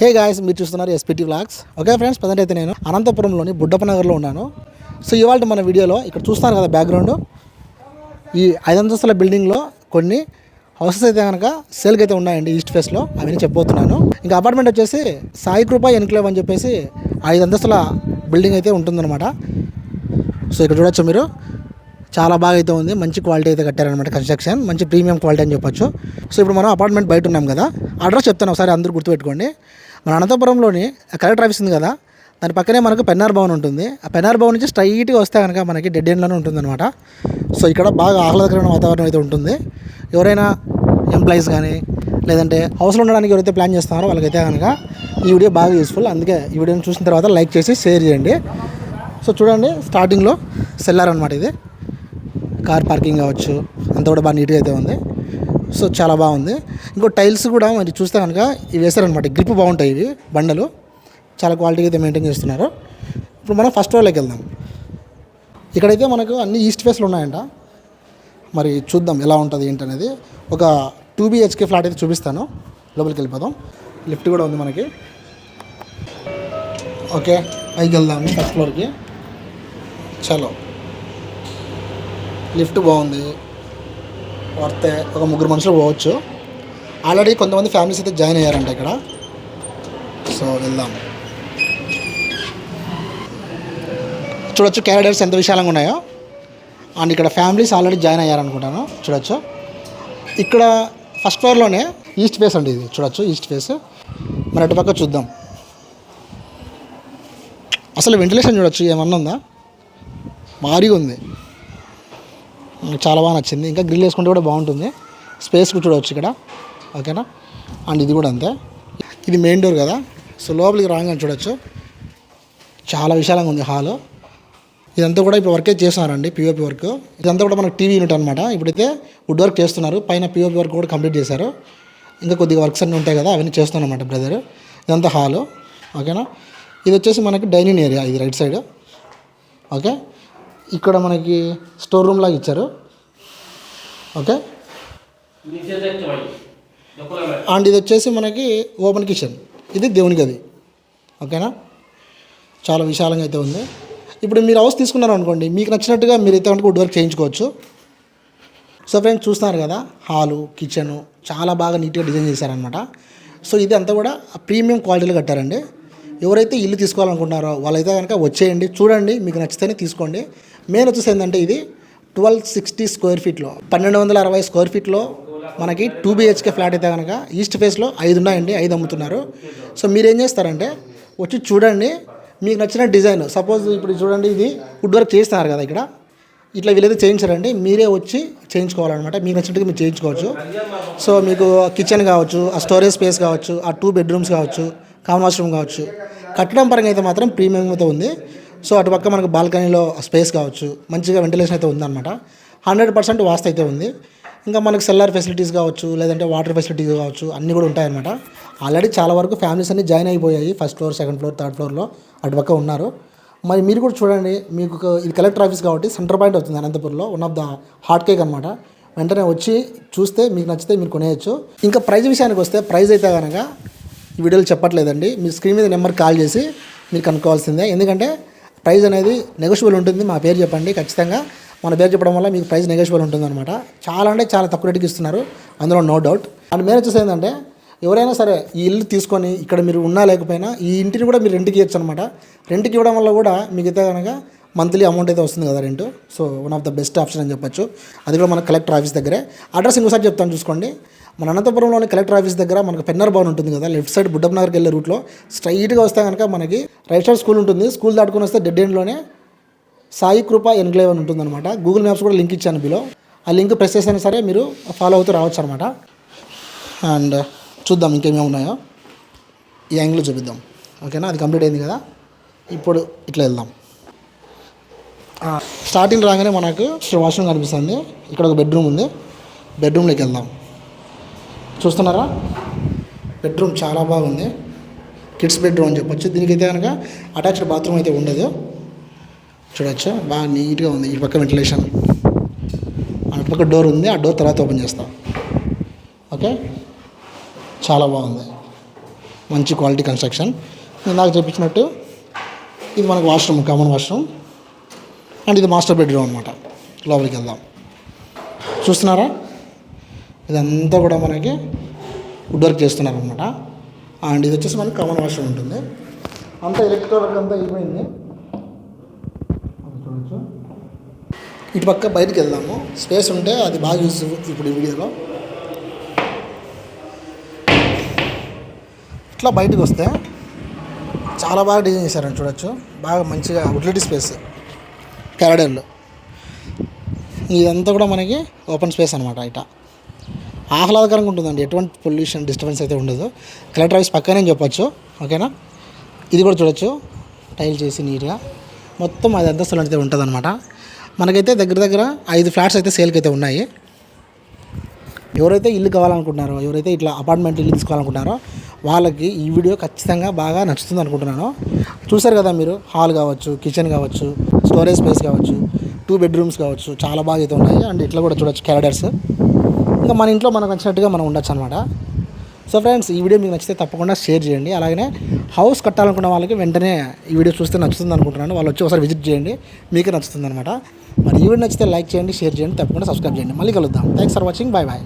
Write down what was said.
హే guys మీరు చూస్తున్నారు SPT vlogs okay friends present అయితే నేను అనంతపురంలోని బుడ్డప్ప నగర్లో ఉన్నాను. సో ఇవాళ మన వీడియోలో ఇక్కడ చూస్తున్నారు కదా బ్యాక్గ్రౌండ్ ఈ ఐదు అంతస్తుల బిల్డింగ్లో కొన్ని హౌసెస్ అయితే కనుక సేల్కి అయితే ఉన్నాయండి ఈస్ట్ ఫేస్లో అవన్నీ చెప్పబోతున్నాను. ఇంకా అపార్ట్మెంట్ వచ్చేసి సాయి కృప ఎన్క్లేవ్ అని చెప్పేసి ఐదు అంతస్తుల బిల్డింగ్ అయితే ఉంటుందన్నమాట. సో ఇక్కడ చూడొచ్చు మీరు. చాలా బాగా అయితే ఉంది. మంచి క్వాలిటీ అయితే కట్టారనమాట కన్స్ట్రక్షన్. మంచి ప్రీమియం క్వాలిటీ అని చెప్పొచ్చు. సో ఇప్పుడు మనం అపార్ట్మెంట్ బయట ఉన్నాం కదా అడ్రస్ చెప్తాను ఒకసారి అందరూ గుర్తుపెట్టుకోండి. మన అనంతపురంలోని కలెక్టర్ ఆఫీస్ ఉంది కదా దాని పక్కనే మనకు పెన్నార్ భవన్ ఉంటుంది. ఆ పెన్నార్ భవన్ నుంచి స్ట్రైట్గా వస్తే కనుక మనకి డెడ్ ఎండ్లోనే ఉంటుందన్నమాట. సో ఇక్కడ బాగా ఆహ్లాదకరమైన వాతావరణం అయితే ఉంటుంది. ఎవరైనా ఎంప్లాయీస్ కానీ లేదంటే హౌస్లో ఉండడానికి ఎవరైతే ప్లాన్ చేస్తున్నారో వాళ్ళకైతే కనుక ఈ వీడియో బాగా యూస్ఫుల్ అందుకే ఈ వీడియోని చూసిన తర్వాత లైక్ చేసి షేర్ చేయండి. సో చూడండి స్టార్టింగ్లో సెల్లార్ అనమాట ఇది. కార్ పార్కింగ్ కావచ్చు అంతా కూడా బాగా నీట్గా అయితే ఉంది. సో చాలా బాగుంది. ఇంకో టైల్స్ కూడా మరి చూస్తే కనుక ఇవి వేస్తారనమాట గ్రిప్ బాగుంటాయి ఇవి బండలు. చాలా క్వాలిటీగా అయితే మెయింటైన్ చేస్తున్నారు. ఇప్పుడు మనం ఫస్ట్ ఫ్లోర్లోకి వెళ్దాం. ఇక్కడైతే మనకు అన్ని ఈస్ట్ ఫేస్లు ఉన్నాయంట. మరి చూద్దాం ఎలా ఉంటుంది ఏంటనేది. ఒక టూ బిహెచ్కే ఫ్లాట్ అయితే చూపిస్తాను. లోపలికి వెళ్ళిపోదాం. లిఫ్ట్ కూడా ఉంది మనకి. ఓకే పైకి వెళ్దాము ఫస్ట్ ఫ్లోర్కి. చలో. లిఫ్ట్ బాగుంది. వర్తే ఒక ముగ్గురు మనుషులు పోవచ్చు. ఆల్రెడీ కొంతమంది ఫ్యామిలీస్ అయితే జాయిన్ అయ్యారంట ఇక్కడ. సో వెళ్దాం. చూడొచ్చు క్యారిడర్స్ ఎంత విశాలంగా ఉన్నాయో. అండ్ ఇక్కడ ఫ్యామిలీస్ ఆల్రెడీ జాయిన్ అయ్యారనుకుంటాను. చూడొచ్చు. ఇక్కడ ఫస్ట్ ఫ్లోర్లోనే ఈస్ట్ ఫేస్ అండి ఇది. చూడొచ్చు ఈస్ట్ ఫేస్ మరి అటు పక్క చూద్దాం. అసలు వెంటిలేషన్ చూడొచ్చు ఏమన్నా ఉందా? భారీగా ఉంది. చాలా బాగా నచ్చింది. ఇంకా గ్రిల్ వేసుకుంటే కూడా బాగుంటుంది. స్పేస్ కూడా చూడవచ్చు ఇక్కడ. ఓకేనా? అండ్ ఇది కూడా అంతే. ఇది మెయిన్ డోర్ కదా. సో లోపలికి రాగానే చూడొచ్చు. చాలా విశాలంగా ఉంది హాలు. ఇదంతా కూడా ఇప్పుడు వర్కే చేస్తున్నారండి పిఓపి వర్క్. ఇదంతా కూడా మనకు టీవీ యూనిట్ అనమాట ఇప్పుడైతే వుడ్ వర్క్ చేస్తున్నారు. పైన పిఓపి వర్క్ కూడా కంప్లీట్ చేశారు. ఇంకా కొద్దిగా వర్క్స్ అన్నీ ఉంటాయి కదా అవన్నీ చేస్తున్నారన్నమాట బ్రదర్. ఇదంతా హాలు. ఓకేనా? ఇది వచ్చేసి మనకి డైనింగ్ ఏరియా ఇది రైట్ సైడ్. ఓకే? ఇక్కడ మనకి స్టోర్ రూమ్ లాగా ఇచ్చారు. ఓకే? అండ్ ఇది వచ్చేసి మనకి ఓపెన్ కిచెన్. ఇది దేవుని గది. ఓకేనా? చాలా విశాలంగా అయితే ఉంది. ఇప్పుడు మీరు హౌస్ తీసుకున్నారు అనుకోండి మీకు నచ్చినట్టుగా మీరు అయితే కనుక వుడ్ వర్క్ చేయించుకోవచ్చు. సో ఫ్రెండ్స్ చూస్తున్నారు కదా హాలు కిచెను చాలా బాగా నీట్గా డిజైన్ చేశారనమాట సో ఇది అంతా కూడా ప్రీమియం క్వాలిటీలో కట్టారండి. ఎవరైతే ఇల్లు తీసుకోవాలనుకుంటున్నారో వాళ్ళైతే కనుక వచ్చేయండి చూడండి మీకు నచ్చితేనే తీసుకోండి. మెయిన్ వచ్చేసి ఏంటంటే ఇది ట్వెల్వ్ సిక్స్టీ స్క్వేర్ ఫీట్లో పన్నెండు వందల అరవై స్క్వేర్ ఫీట్లో మనకి టూ బిహెచ్కే ఫ్లాట్ అయితే కనుక ఈస్ట్ ఫేస్లో ఐదు ఉన్నాయండి ఐదు అమ్ముతున్నారు. సో మీరు ఏం చేస్తారంటే వచ్చి చూడండి మీకు నచ్చిన డిజైన్ సపోజ్ ఇప్పుడు చూడండి ఇది వుడ్ వర్క్ చేస్తున్నారు కదా ఇక్కడ. ఇట్లా వీళ్ళైతే చేయించారండి మీరే వచ్చి చేయించుకోవాలన్నమాట మీకు నచ్చినట్టుగా మీరు చేయించుకోవచ్చు. సో మీకు కిచెన్ కావచ్చు ఆ స్టోరేజ్ స్పేస్ కావచ్చు ఆ టూ బెడ్రూమ్స్ కావచ్చు కామన్ వాష్రూమ్ కావచ్చు. కట్టడం పరంగా అయితే మాత్రం ప్రీమియం అయితే ఉంది. సో అటు పక్క మనకు బాల్కనీలో స్పేస్ కావచ్చు. మంచిగా వెంటిలేషన్ అయితే ఉందన్నమాట. హండ్రెడ్ పర్సెంట్ వాస్తు అయితే ఉంది. ఇంకా మనకు సెల్లార్ ఫెసిలిటీస్ కావచ్చు లేదంటే వాటర్ ఫెసిలిటీస్ కావచ్చు అన్నీ కూడా ఉంటాయన్నమాట. ఆల్రెడీ చాలా వరకు ఫ్యామిలీస్ అన్నీ జాయిన్ అయిపోయాయి. First floor second floor third ఫ్లోర్లో అటు పక్క ఉన్నారు. మరి మీరు కూడా చూడండి మీకు ఇది కలెక్టర్ ఆఫీస్ కాబట్టి సెంటర్ పాయింట్ అవుతుంది అనంతపురంలో. One of the hot cake అనమాట వెంటనే వచ్చి చూస్తే మీకు నచ్చితే మీరు కొనేయచ్చు. ఇంకా ప్రైజ్ విషయానికి వస్తే ప్రైజ్ అయితే కనుక వీడియోలు చెప్పట్లేదండి. మీ స్క్రీన్ మీద నెంబర్ కాల్ చేసి మీరు కనుక్కోవాల్సిందే. ఎందుకంటే ప్రైజ్ అనేది నెగోషియబుల్ ఉంటుంది. మా పేరు చెప్పండి. ఖచ్చితంగా మన పేరు చెప్పడం వల్ల మీకు ప్రైస్ నెగోషియబుల్ ఉంటుంది అనమాట చాలా అంటే చాలా తక్కువ రేటుకి ఇస్తున్నారు. అందులో నో డౌట్ అండ్ మెయిన్ వచ్చేసి ఏంటంటే ఎవరైనా సరే ఈ ఇల్లు తీసుకొని ఇక్కడ మీరు ఉన్నా లేకపోయినా ఈ ఇంటిని కూడా మీరు రెంట్కి ఇవ్వచ్చు అనమాట రెంట్కి ఇవ్వడం వల్ల కూడా మీకు అయితే కనుక మంత్లీ అమౌంట్ అయితే వస్తుంది కదా rent so one of the best option అని చెప్పొచ్చు. అది కూడా మన కలెక్టర్ ఆఫీస్ దగ్గరే. అడ్రస్ ఇంకోసారి చెప్తాను చూసుకోండి. మన అనంతపురంలోని కలెక్టర్ ఆఫీస్ దగ్గర మనకు పెన్నర్ భవన్ ఉంటుంది కదా లెఫ్ట్ సైడ్ బుడ్డబ్నగర్కి వెళ్ళే రూట్లో. స్ట్రైట్గా వస్తే కనుక మనకి రైట్ సైడ్ స్కూల్ ఉంటుంది. స్కూల్ దాటుకుని వస్తే డెడ్ ఎండ్లోనే సాయి కృప ఎన్క్లేవ్ అని ఉంటుందన్నమాట. గూగుల్ మ్యాప్స్ కూడా లింక్ ఇచ్చాను బిలో. ఆ లింక్ ప్రెస్ చేసినా సరే మీరు ఫాలో అవుతూ రావచ్చు అనమాట అండ్ చూద్దాం ఇంకేమేమి ఉన్నాయో. ఈ యాంగిల్ చూపిద్దాం. ఓకేనా అది కంప్లీట్ అయింది కదా? ఇప్పుడు ఇట్లా వెళ్దాం. స్టార్టింగ్ రాగానే మనకు వాష్రూమ్ కనిపిస్తుంది. ఇక్కడ ఒక బెడ్రూమ్ ఉంది. బెడ్రూమ్లోకి వెళ్దాం. చూస్తున్నారా? బెడ్రూమ్ చాలా బాగుంది. కిడ్స్ బెడ్రూమ్ అని చెప్పొచ్చు. దీనికైతే కనుక అటాచ్డ్ బాత్రూమ్ అయితే ఉండదు. చూడొచ్చు? బాగా నీట్గా ఉంది. ఈ పక్క వెంటిలేషన్ అటుపక్క డోర్ ఉంది. ఆ డోర్ తర్వాత ఓపెన్ చేస్తాం. ఓకే చాలా బాగుంది. మంచి క్వాలిటీ కన్స్ట్రక్షన్ నేను నాకు చెప్పించినట్టు ఇది మనకు వాష్రూమ్ కామన్ వాష్రూమ్ అండ్ ఇది మాస్టర్ బెడ్రూమ్ అనమాట లోపలికి వెళ్దాం. చూస్తున్నారా? ఇదంతా కూడా మనకి వుడ్ వర్క్ చేస్తున్నారు అనమాట అండ్ ఇది వచ్చేసి మనకి కామన్ వాష్రూమ్ ఉంటుంది. అంతా ఎలక్ట్రికల్ వర్క్ అంతా అయిపోయింది. చూడొచ్చు. ఇటు పక్క బయటికి వెళ్దాము. స్పేస్ ఉంటే అది బాగా యూజ్ ఇప్పుడు ఈ వీడియోలో. ఇట్లా బయటకు వస్తే చాలా బాగా డిజైన్ చేశారని చూడొచ్చు. బాగా మంచిగా యూటిలిటీ స్పేస్ క్యారడర్లు ఇదంతా కూడా మనకి ఓపెన్ స్పేస్ అనమాట ఇట. ఆహ్లాదకరంగా ఉంటుందండి. ఎటువంటి పొల్యూషన్ డిస్టర్బెన్స్ అయితే ఉండదు. కలెక్టర్ ఆఫీస్ పక్కనే చెప్పొచ్చు. ఓకేనా? ఇది కూడా చూడొచ్చు. టైల్ చేసి నీట్గా మొత్తం అది అంతస్తులు అయితే ఉంటుంది అనమాట మనకైతే దగ్గర దగ్గర ఐదు ఫ్లాట్స్ అయితే సేల్కి అయితే ఉన్నాయి. ఎవరైతే ఇల్లు కావాలనుకుంటున్నారో ఎవరైతే ఇట్లా అపార్ట్మెంట్ ఇల్లు తీసుకోవాలనుకుంటున్నారో వాళ్ళకి ఈ వీడియో ఖచ్చితంగా బాగా నచ్చుతుంది అనుకుంటున్నాను. చూసారు కదా మీరు? హాల్ కావచ్చు కిచెన్ కావచ్చు స్టోరేజ్ స్పేస్ కావచ్చు టూ బెడ్రూమ్స్ కావచ్చు చాలా బాగా అయితే ఉన్నాయి. అండ్ ఇట్లా కూడా చూడొచ్చు. క్యారడర్స్ ఇంకా మన ఇంట్లో మనకు నచ్చినట్టుగా మనం ఉండొచ్చు అనమాట సో ఫ్రెండ్స్ ఈ వీడియో మీకు నచ్చితే తప్పకుండా షేర్ చేయండి. అలాగే హౌస్ కట్టాలనుకున్న వాళ్ళకి వెంటనే ఈ వీడియో చూస్తే నచ్చుతుంది అనుకుంటున్నాను. వాళ్ళు వచ్చి ఒకసారి విజిట్ చేయండి. మీకే నచ్చుతుంది అనమాట మరి ఈ వీడియో నచ్చితే లైక్ చేయండి షేర్ చేయండి తప్పకుండా సబ్స్క్రైబ్ చేయండి. మళ్ళీ కలుద్దాం. Thanks for watching bye bye